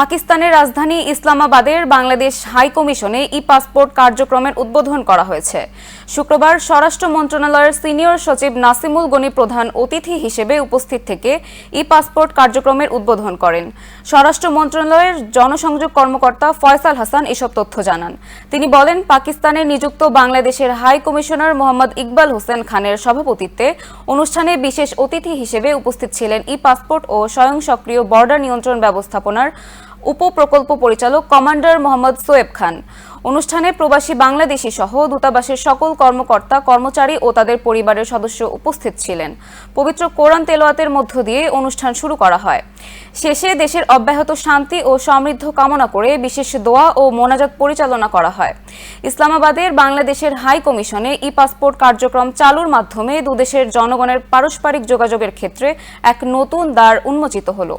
পাকিস্তানের রাজধানী ইসলামাবাদের বাংলাদেশ হাই কমিশনে ই পাসপোর্ট কার্যক্রমের উদ্বোধন করা হয়েছে। শুক্রবার স্বরাষ্ট্র মন্ত্রণালয়ের সিনিয়র সচিব নাসিমুল গনি প্রধান অতিথি হিসেবে উপস্থিত থেকে ই পাসপোর্ট কার্যক্রমের উদ্বোধন করেন। স্বরাষ্ট্র মন্ত্রণালয়ের জনসংযোগ কর্মকর্তা ফয়সাল হাসান এসব তথ্য জানান। তিনি বলেন পাকিস্তানে নিযুক্ত বাংলাদেশের হাই কমিশনার মোহাম্মদ ইকবাল হোসেন খানের সভাপতিত্বে অনুষ্ঠানে বিশেষ অতিথি হিসেবে উপস্থিত ছিলেন ই পাসপোর্ট ও স্বয়ং সক্রিয় বর্ডার নিয়ন্ত্রণ ব্যবস্থাপনার উপপ্রকল্প পরিচালক কমান্ডার মোহাম্মদ সোয়েব খান। অনুষ্ঠানে প্রবাসী বাংলাদেশি সহ দূতাবাসের সকল কর্মকর্তা, কর্মচারী ও তাদের পরিবারের সদস্য উপস্থিত ছিলেন। পবিত্র কোরআন তেলোয়াতের মধ্য দিয়ে অনুষ্ঠান শুরু করা হয়। শেষে দেশের অব্যাহত শান্তি ও সমৃদ্ধ কামনা করে বিশেষ দোয়া ও মোনাজাত পরিচালনা করা হয়। ইসলামাবাদের বাংলাদেশের হাই কমিশনে ই পাসপোর্ট কার্যক্রম চালুর মাধ্যমে দুদেশের জনগণের পারস্পরিক যোগাযোগের ক্ষেত্রে এক নতুন দ্বার উন্মোচিত হলো।